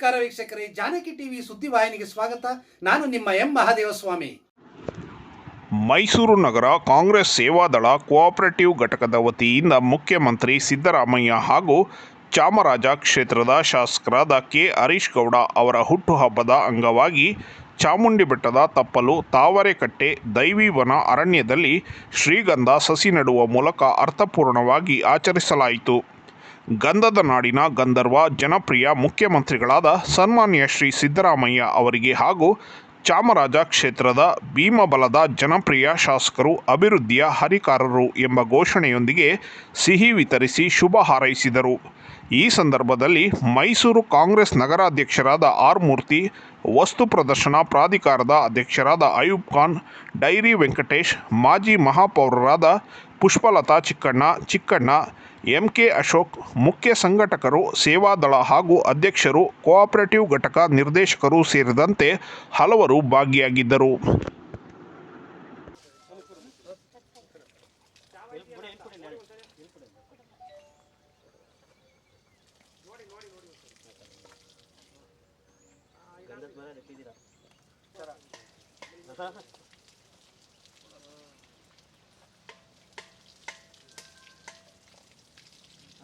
ನಮಸ್ಕಾರ ವೀಕ್ಷಕರೇ, ಜಾನಕಿ ಟಿವಿ ಸುದ್ದಿವಾಹಿನಿಗೆ ಸ್ವಾಗತ. ನಾನು ನಿಮ್ಮ ಎಂ ಮಹಾದೇವಸ್ವಾಮಿ. ಮೈಸೂರು ನಗರ ಕಾಂಗ್ರೆಸ್ ಸೇವಾದಳ ಕೋಆಪರೇಟಿವ್ ಘಟಕದ ವತಿಯಿಂದ ಮುಖ್ಯಮಂತ್ರಿ ಸಿದ್ದರಾಮಯ್ಯ ಹಾಗೂ ಚಾಮರಾಜ ಕ್ಷೇತ್ರದ ಶಾಸಕರಾದ ಕೆ ಹರೀಶ್ ಗೌಡ ಅವರ ಹುಟ್ಟುಹಬ್ಬದ ಅಂಗವಾಗಿ ಚಾಮುಂಡಿ ಬೆಟ್ಟದ ತಪ್ಪಲು ತಾವರೆಕಟ್ಟೆ ದೈವಿವನ ಅರಣ್ಯದಲ್ಲಿ ಶ್ರೀಗಂಧ ಸಸಿ ನೆಡುವ ಮೂಲಕ ಅರ್ಥಪೂರ್ಣವಾಗಿ ಆಚರಿಸಲಾಯಿತು. ಗಂಧದ ನಾಡಿನ ಗಂಧರ್ವ, ಜನಪ್ರಿಯ ಮುಖ್ಯಮಂತ್ರಿಗಳಾದ ಸನ್ಮಾನ್ಯ ಶ್ರೀ ಸಿದ್ದರಾಮಯ್ಯ ಅವರಿಗೆ ಹಾಗೂ ಚಾಮರಾಜ ಕ್ಷೇತ್ರದ ಭೀಮಬಲದ ಜನಪ್ರಿಯ ಶಾಸಕರು, ಅಭಿವೃದ್ಧಿಯ ಹರಿಕಾರರು ಎಂಬ ಘೋಷಣೆಯೊಂದಿಗೆ ಸಿಹಿ ವಿತರಿಸಿ ಶುಭ ಹಾರೈಸಿದರು. ಈ ಸಂದರ್ಭದಲ್ಲಿ ಮೈಸೂರು ಕಾಂಗ್ರೆಸ್ ನಗರಾಧ್ಯಕ್ಷರಾದ ಆರ್ ಮೂರ್ತಿ, ವಸ್ತು ಪ್ರದರ್ಶನ ಪ್ರಾಧಿಕಾರದ ಅಧ್ಯಕ್ಷರಾದ ಅಯೂಬ್ ಖಾನ್, ಡೈರಿ ವೆಂಕಟೇಶ್, ಮಾಜಿ ಮಹಾಪೌರರಾದ ಪುಷ್ಪಲತಾ ಚಿಕ್ಕಣ್ಣ ಚಿಕ್ಕಣ್ಣ ಎಂ ಕೆ ಅಶೋಕ್ ಮುಖ್ಯ ಸಂಘಟಕರು ಸೇವಾದಳ ಹಾಗೂ ಅಧ್ಯಕ್ಷರು ಕೋಆಪರೇಟಿವ್ ಘಟಕ ನಿರ್ದೇಶಕರು ಸೇರಿದಂತೆ ಹಲವರು ಭಾಗಿಯಾಗಿದ್ದರು.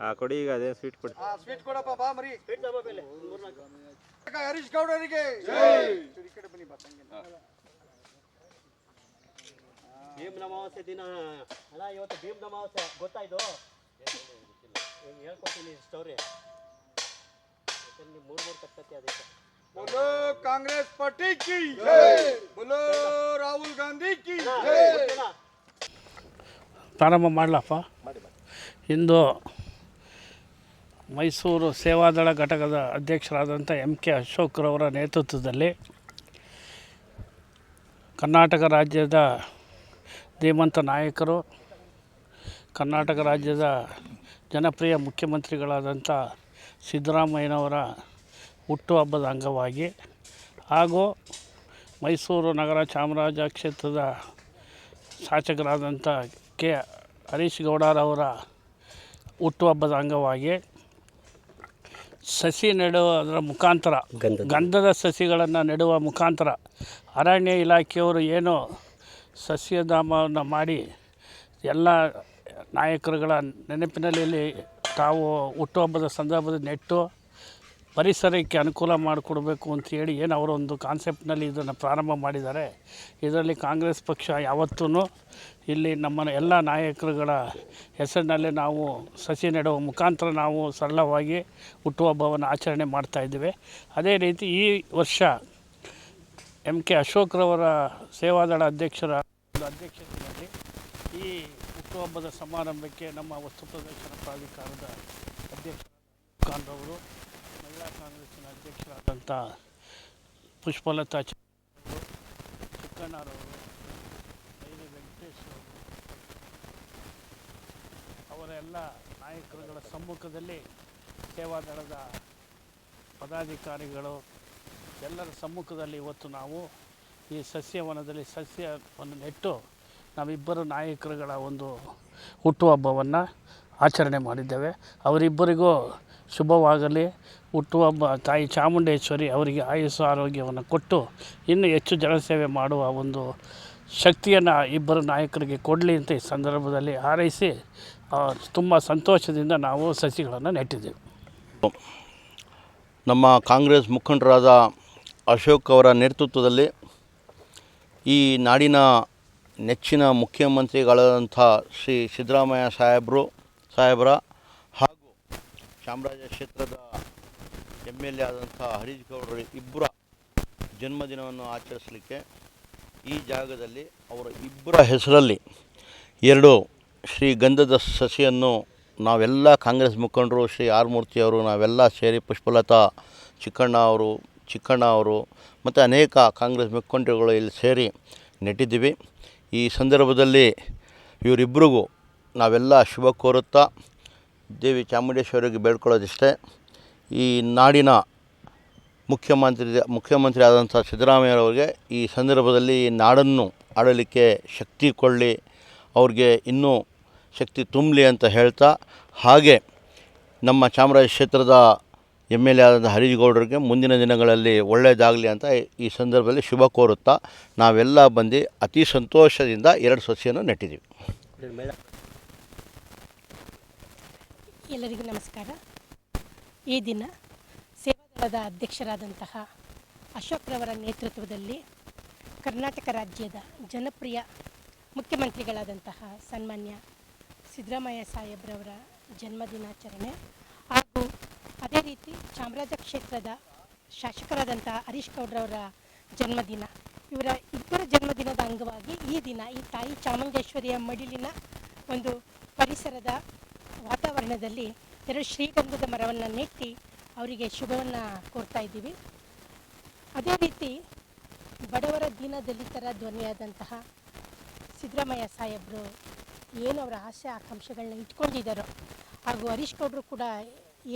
ಆ ಕೊಡಿ ಈಗ ಅದೇ ಸ್ವೀಟ್ ಕೊಡಿ ಆ ಸ್ವೀಟ್ ಕೊಡಪ್ಪ ಬಾ ಮರಿ ಕಾಕ ಹರೀಶ್ ಗೌಡರಿಗೆ ಈ ಕಡೆ ಬನ್ನಿ ಬಾ ತಂಗಿ ಭೀಮ್ ಅಮಾವಾಸ್ಯೆ ದಿನ ಅಣ್ಣ ಇವತ್ತು ಭೀಮ್ ಅಮಾವಾಸ್ಯೆ ಗೊತ್ತಾಯ್ತು ಈಗ ಹೇಳ್ಕೊಡ್ತೀನಿ ಸ್ಟೋರಿ ನೀವು ಮೂರು ಮೂರು ಕಟ್ಟತ್ತೆ ಅದಕ್ಕೆ बोलो कांग्रेस पार्टी की बोलो राहुल गांधी की ಪ್ರಾರಂಭ ಮಾಡಲಪ್ಪ ಇಂದು ಮೈಸೂರು ಸೇವಾದಳ ಘಟಕದ ಅಧ್ಯಕ್ಷರಾದಂಥ ಎಂ ಕೆ ಅಶೋಕ್ರವರ ನೇತೃತ್ವದಲ್ಲಿ ಕರ್ನಾಟಕ ರಾಜ್ಯದ ಧೀಮಂತ ನಾಯಕರು, ಕರ್ನಾಟಕ ರಾಜ್ಯದ ಜನಪ್ರಿಯ ಮುಖ್ಯಮಂತ್ರಿಗಳಾದಂಥ ಸಿದ್ದರಾಮಯ್ಯನವರ ಹುಟ್ಟುಹಬ್ಬದ ಅಂಗವಾಗಿ ಹಾಗೂ ಮೈಸೂರು ನಗರ ಚಾಮರಾಜ ಕ್ಷೇತ್ರದ ಶಾಸಕರಾದಂಥ ಕೆ ಹರೀಶ್ ಗೌಡರವರ ಹುಟ್ಟುಹಬ್ಬದ ಅಂಗವಾಗಿ ಸಸಿ ನೆಡುವುದರ ಮುಖಾಂತರ ಗಂಧದ. ಸಸಿಗಳನ್ನು ನೆಡುವ ಮುಖಾಂತರ ಅರಣ್ಯ ಇಲಾಖೆಯವರು ಏನು ಸಸ್ಯಧಾಮವನ್ನು ಮಾಡಿ ಎಲ್ಲ ನಾಯಕರುಗಳ ನೆನಪಿನಲ್ಲಿ ತಾವು ಹುಟ್ಟುಹಬ್ಬದ ಸಂದರ್ಭದಲ್ಲಿ ನೆಟ್ಟು ಪರಿಸರಕ್ಕೆ ಅನುಕೂಲ ಮಾಡಿಕೊಡ್ಬೇಕು ಅಂತೇಳಿ ಏನು ಅವರೊಂದು ಕಾನ್ಸೆಪ್ಟ್ನಲ್ಲಿ ಇದನ್ನು ಪ್ರಾರಂಭ ಮಾಡಿದ್ದಾರೆ. ಇದರಲ್ಲಿ ಕಾಂಗ್ರೆಸ್ ಪಕ್ಷ ಯಾವತ್ತೂ ಇಲ್ಲಿ ನಮ್ಮ ಎಲ್ಲ ನಾಯಕರುಗಳ ಹೆಸರಿನಲ್ಲೇ ನಾವು ಸಸಿ ನೆಡುವ ಮುಖಾಂತರ ನಾವು ಸರಳವಾಗಿ ಹುಟ್ಟುಹಬ್ಬವನ್ನು ಆಚರಣೆ ಮಾಡ್ತಾಯಿದ್ದೇವೆ ಅದೇ ರೀತಿ ಈ ವರ್ಷ ಎಂ ಕೆ ಅಶೋಕ್ರವರ ಸೇವಾದಳ ಅಧ್ಯಕ್ಷರ ಅಧ್ಯಕ್ಷತೆಯಲ್ಲಿ ಈ ಹುಟ್ಟುಹಬ್ಬದ ಸಮಾರಂಭಕ್ಕೆ ನಮ್ಮ ವಸ್ತು ಪ್ರದರ್ಶನ ಪ್ರಾಧಿಕಾರದ ಅಧ್ಯಕ್ಷ ಖಾನ್ರವರು ಮಹಿಳಾ ಕಾಂಗ್ರೆಸ್ಸಿನ ಅಧ್ಯಕ್ಷರಾದಂಥ ಪುಷ್ಪಲತಾ ಚಿಕ್ಕಣ್ಣರವರು ಡೈರಿ ವೆಂಕಟೇಶ್ ಅವರೆಲ್ಲ ನಾಯಕರುಗಳ ಸಮ್ಮುಖದಲ್ಲಿ ಸೇವಾದಳದ ಪದಾಧಿಕಾರಿಗಳು ಎಲ್ಲರ ಸಮ್ಮುಖದಲ್ಲಿ ಇವತ್ತು ನಾವು ಈ ಸಸ್ಯವನದಲ್ಲಿ ಸಸ್ಯವನ್ನು ನೆಟ್ಟು ನಾವಿಬ್ಬರು ನಾಯಕರುಗಳ ಒಂದು ಹುಟ್ಟುಹಬ್ಬವನ್ನು ಆಚರಣೆ ಮಾಡಿದ್ದೇವೆ. ಅವರಿಬ್ಬರಿಗೂ ಶುಭವಾಗಲಿ. ಹುಟ್ಟುಹಬ್ಬ ತಾಯಿ ಚಾಮುಂಡೇಶ್ವರಿ ಅವರಿಗೆ ಆಯುಸ್ಸು, ಆರೋಗ್ಯವನ್ನು ಕೊಟ್ಟು ಇನ್ನೂ ಹೆಚ್ಚು ಜನಸೇವೆ ಮಾಡುವ ಒಂದು ಶಕ್ತಿಯನ್ನು ಇಬ್ಬರು ನಾಯಕರಿಗೆ ಕೊಡಲಿ ಅಂತ ಈ ಸಂದರ್ಭದಲ್ಲಿ ಹಾರೈಸಿ ತುಂಬ ಸಂತೋಷದಿಂದ ನಾವು ಸಸಿಗಳನ್ನು ನೆಟ್ಟಿದ್ದೇವೆ. ನಮ್ಮ ಕಾಂಗ್ರೆಸ್ ಮುಖಂಡರಾದ ಅಶೋಕ್ ಅವರ ನೇತೃತ್ವದಲ್ಲಿ ಈ ನಾಡಿನ ನೆಚ್ಚಿನ ಮುಖ್ಯಮಂತ್ರಿಗಳಾದಂಥ ಶ್ರೀ ಸಿದ್ದರಾಮಯ್ಯ ಸಾಹೇಬರು, ಸಾಹೇಬರ ಹಾಗೂ ಚಾಮರಾಜ ಕ್ಷೇತ್ರದ ಎಂ ಎಲ್ ಎ ಆದಂಥ ಹರೀಶ್ ಗೌಡರು ಇಬ್ಬರ ಜನ್ಮದಿನವನ್ನು ಆಚರಿಸಲಿಕ್ಕೆ ಈ ಜಾಗದಲ್ಲಿ ಅವರ ಇಬ್ಬರ ಹೆಸರಲ್ಲಿ ಎರಡು ಶ್ರೀ ಗಂಧದ ಸಸಿಯನ್ನು ನಾವೆಲ್ಲ ಕಾಂಗ್ರೆಸ್ ಮುಖಂಡರು, ಶ್ರೀ ಆರ್ ಮೂರ್ತಿಯವರು ನಾವೆಲ್ಲ ಸೇರಿ ಪುಷ್ಪಲತಾ ಚಿಕ್ಕಣ್ಣ ಅವರು ಚಿಕ್ಕಣ್ಣ ಅವರು ಮತ್ತು ಅನೇಕ ಕಾಂಗ್ರೆಸ್ ಮುಖಂಡರುಗಳು ಇಲ್ಲಿ ಸೇರಿ ನೆಟ್ಟಿದ್ದೀವಿ. ಈ ಸಂದರ್ಭದಲ್ಲಿ ಇವರಿಬ್ಬರಿಗೂ ನಾವೆಲ್ಲ ಶುಭ ಕೋರುತ್ತಾ, ದೇವಿ ಚಾಮುಂಡೇಶ್ವರಿಗೆ ಬೇಡ್ಕೊಳ್ಳೋದಿಷ್ಟೇ. ಈ ನಾಡಿನ ಮುಖ್ಯಮಂತ್ರಿ ಮುಖ್ಯಮಂತ್ರಿ ಆದಂಥ ಸಿದ್ದರಾಮಯ್ಯರವರಿಗೆ ಈ ಸಂದರ್ಭದಲ್ಲಿ ನಾಡನ್ನು ಆಡಲಿಕ್ಕೆ ಶಕ್ತಿ ಕೊಳ್ಳಿ ಅವ್ರಿಗೆ ಇನ್ನೂ ಶಕ್ತಿ ತುಂಬಲಿ ಅಂತ ಹೇಳ್ತಾ, ಹಾಗೆ ನಮ್ಮ ಚಾಮರಾಜ ಕ್ಷೇತ್ರದ ಎಂ ಎಲ್ ಎ ಆದಂಥ ಹರೀಶ್ಗೌಡರಿಗೆ ಮುಂದಿನ ದಿನಗಳಲ್ಲಿ ಒಳ್ಳೆಯದಾಗಲಿ ಅಂತ ಈ ಸಂದರ್ಭದಲ್ಲಿ ಶುಭ ಕೋರುತ್ತಾ, ನಾವೆಲ್ಲ ಬಂದು ಅತಿ ಸಂತೋಷದಿಂದ ಎರಡು ಸಸಿಯನ್ನು ನೆಟ್ಟಿದ್ದೀವಿ. ಎಲ್ಲರಿಗೂ ನಮಸ್ಕಾರ. ಈ ದಿನ ಸೇವಾದಳದ ಅಧ್ಯಕ್ಷರಾದಂತಹ ಅಶೋಕ್ರವರ ನೇತೃತ್ವದಲ್ಲಿ ಕರ್ನಾಟಕ ರಾಜ್ಯದ ಜನಪ್ರಿಯ ಮುಖ್ಯಮಂತ್ರಿಗಳಾದಂತಹ ಸನ್ಮಾನ್ಯ ಸಿದ್ದರಾಮಯ್ಯ ಸಾಹೇಬ್ರವರ ಜನ್ಮದಿನಾಚರಣೆ ಹಾಗೂ ಅದೇ ರೀತಿ ಚಾಮರಾಜ ಕ್ಷೇತ್ರದ ಶಾಸಕರಾದಂತಹ ಹರೀಶ್ ಗೌಡ್ರವರ ಜನ್ಮದಿನ. ಇವರ ಇಬ್ಬರ ಜನ್ಮದಿನದ ಅಂಗವಾಗಿ ಈ ದಿನ ಈ ತಾಯಿ ಚಾಮುಂಡೇಶ್ವರಿಯ ಮಡಿಲಿನ ಒಂದು ಪರಿಸರದ ವಾತಾವರಣದಲ್ಲಿ ಎರಡು ಶ್ರೀಗಂಧದ ಮರವನ್ನು ನೆಟ್ಟಿ ಅವರಿಗೆ ಶುಭವನ್ನು ಕೋರ್ತಾ ಇದ್ದೀವಿ. ಅದೇ ರೀತಿ ಬಡವರ ದೀನ ದಲಿತರ ಧ್ವನಿಯಾದಂತಹ ಸಿದ್ದರಾಮಯ್ಯ ಸಾಹೇಬರು ಏನು ಅವರ ಆಸೆ ಆಕಾಂಕ್ಷೆಗಳನ್ನ ಇಟ್ಕೊಂಡಿದ್ದಾರೋ, ಹಾಗೂ ಹರೀಶ್ ಗೌಡರು ಕೂಡ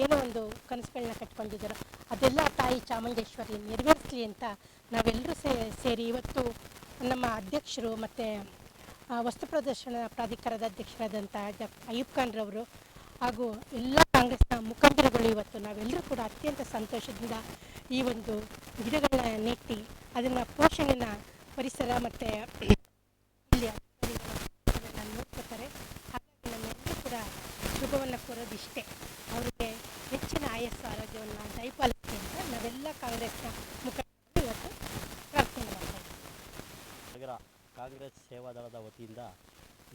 ಏನೋ ಒಂದು ಕನಸುಗಳನ್ನ ಕಟ್ಕೊಂಡಿದ್ದಾರೋ, ಅದೆಲ್ಲ ತಾಯಿ ಚಾಮುಂಡೇಶ್ವರಿ ನೆರವೇರಿಸಲಿ ಅಂತ ನಾವೆಲ್ಲರೂ ಸೇರಿ ಇವತ್ತು ನಮ್ಮ ಅಧ್ಯಕ್ಷರು ಮತ್ತು ವಸ್ತು ಪ್ರದರ್ಶನ ಪ್ರಾಧಿಕಾರದ ಅಧ್ಯಕ್ಷರಾದಂಥ ಡಾಕ್ಟರ್ ಅಯ್ಯೂಬ್ ಖಾನ್ರವರು ಹಾಗೂ ಎಲ್ಲ ಕಾಂಗ್ರೆಸ್ನ ಮುಖಂಡರುಗಳು ಇವತ್ತು ನಾವೆಲ್ಲರೂ ಕೂಡ ಅತ್ಯಂತ ಸಂತೋಷದಿಂದ ಈ ಒಂದು ಗಿಡಗಳನ್ನ ನೆಟ್ಟಿ ಅದನ್ನು ಪೋಷಣೆನ ಪರಿಸರ ಮತ್ತು ಇಲ್ಲಿ ನೋಡ್ಕೋತಾರೆ ಹಾಗಾಗಿ ನಮ್ಮೆಲ್ಲರೂ ಕೂಡ ಶುಭವನ್ನು ಕೋರೋದಿಷ್ಟೇ ಅವರಿಗೆ ಹೆಚ್ಚಿನ ಆಯಸ್ಸು, ಆರೋಗ್ಯವನ್ನು ದಯಪಾಲಿಸಿ ಅಂತ ನಾವೆಲ್ಲ ಕಾಂಗ್ರೆಸ್ನ ಮುಖಂಡರು ಇವತ್ತು ಪ್ರಾರ್ಥನೆ ಮಾಡ್ತಾ ಇದ್ದೀವಿ. ನಗರ ಕಾಂಗ್ರೆಸ್ ಸೇವಾದಳದ ವತಿಯಿಂದ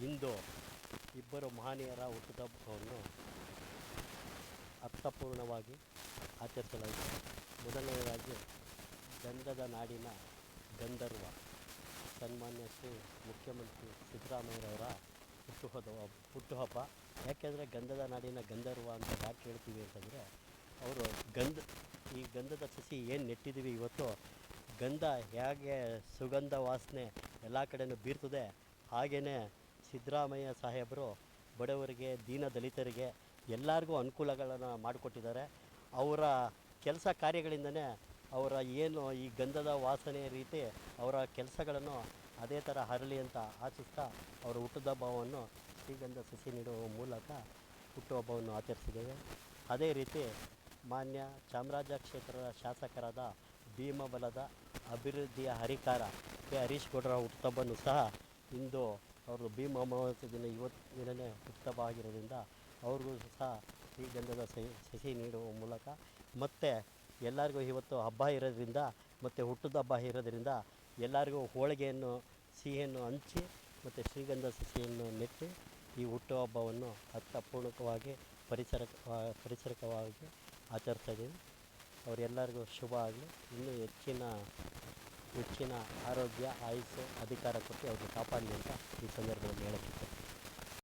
ಇಂದು ಇಬ್ಬರು ಮಹನೀಯರ ಹುಟ್ಟುಹಬ್ಬವನ್ನು ಅರ್ಥಪೂರ್ಣವಾಗಿ ಆಚರಿಸಲಾಯಿತು. ಮೊದಲನೆಯದಾಗಿ ಗಂಧದ ನಾಡಿನ ಗಂಧರ್ವ, ಸನ್ಮಾನ್ಯ ಶ್ರೀ ಮುಖ್ಯಮಂತ್ರಿ ಸಿದ್ದರಾಮಯ್ಯರವರ ಹುಟ್ಟುಹಬ್ಬ ಹುಟ್ಟುಹಬ್ಬ. ಯಾಕೆಂದರೆ ಗಂಧದ ನಾಡಿನ ಗಂಧರ್ವ ಅಂತ ಯಾಕೆ ಹೇಳ್ತೀವಿ ಅಂತಂದರೆ, ಅವರು ಗಂಧ, ಈ ಗಂಧದ ಸಸಿ ಏನು ನೆಟ್ಟಿದ್ದೀವಿ ಇವತ್ತು? ಗಂಧ ಹೇಗೆ ಸುಗಂಧ ವಾಸನೆ ಎಲ್ಲ ಕಡೆಯೂ ಬೀರ್ತದೆ. ಹಾಗೆಯೇ ಸಿದ್ದರಾಮಯ್ಯ ಸಾಹೇಬರು ಬಡವರಿಗೆ, ದೀನ ದಲಿತರಿಗೆ ಎಲ್ಲರಿಗೂ ಅನುಕೂಲಗಳನ್ನು ಮಾಡಿಕೊಟ್ಟಿದ್ದಾರೆ. ಅವರ ಕೆಲಸ ಕಾರ್ಯಗಳಿಂದನೇ ಅವರ ಏನು ಈ ಗಂಧದ ವಾಸನೆ ರೀತಿ ಅವರ ಕೆಲಸಗಳನ್ನು ಅದೇ ಥರ ಹರಳಿ ಅಂತ ಆಶಿಸ್ತಾ ಅವರ ಹುಟ್ಟುಹಬ್ಬವನ್ನು ಶ್ರೀಗಂಧ ಸಸಿ ನೀಡುವ ಮೂಲಕ ಹುಟ್ಟುಹಬ್ಬವನ್ನು ಆಚರಿಸಿದ್ದೇವೆ. ಅದೇ ರೀತಿ ಮಾನ್ಯ ಚಾಮರಾಜ ಕ್ಷೇತ್ರದ ಶಾಸಕರಾದ ಭೀಮಬಲದ ಅಭಿವೃದ್ಧಿಯ ಹರಿಕಾರ ಕೆ ಹರೀಶ್ ಗೌಡರ ಹುಟ್ಟುಹಬ್ಬವನ್ನು ಸಹ ಇಂದು ಅವರು ಭೀಮ ಅಮಾವಾಸ್ಯೆ ದಿನ ಇವತ್ತು ದಿನವೇ ಹುಟ್ಟುಹಬ್ಬ ಆಗಿರೋದ್ರಿಂದ ಅವ್ರಿಗೂ ಸಹ ಶ್ರೀಗಂಧದ ಸಸಿ ಸಸಿ ನೀಡುವ ಮೂಲಕ ಮತ್ತು ಎಲ್ಲರಿಗೂ ಇವತ್ತು ಹಬ್ಬ ಇರೋದ್ರಿಂದ ಮತ್ತು ಹುಟ್ಟದ ಹಬ್ಬ ಇರೋದ್ರಿಂದ ಎಲ್ಲರಿಗೂ ಹೋಳಿಗೆಯನ್ನು, ಸಿಹಿಯನ್ನು ಹಂಚಿ ಮತ್ತು ಶ್ರೀಗಂಧ ಸಸಿಯನ್ನು ನೆಟ್ಟು ಈ ಹುಟ್ಟುಹಬ್ಬವನ್ನು ಅರ್ಥಪೂರ್ಣಕವಾಗಿ ಪರಿಸರ ಪರಿಸರಕವಾಗಿ ಆಚರಿಸ್ತಾ ಇದ್ದೀವಿ. ಅವರೆಲ್ಲರಿಗೂ ಶುಭ ಆಗಲಿ. ಇನ್ನೂ ಹೆಚ್ಚಿನ ಹೆಚ್ಚಿನ ಆರೋಗ್ಯ ಆಯುಸ್ಸು ಅಧಿಕಾರ ಕೊಟ್ಟು ಅವ್ರನ್ನ ಕಾಪಾಡಲಿ ಅಂತ ಈ ಸಂದರ್ಭದಲ್ಲಿ ಹೇಳಕ್ಕೆ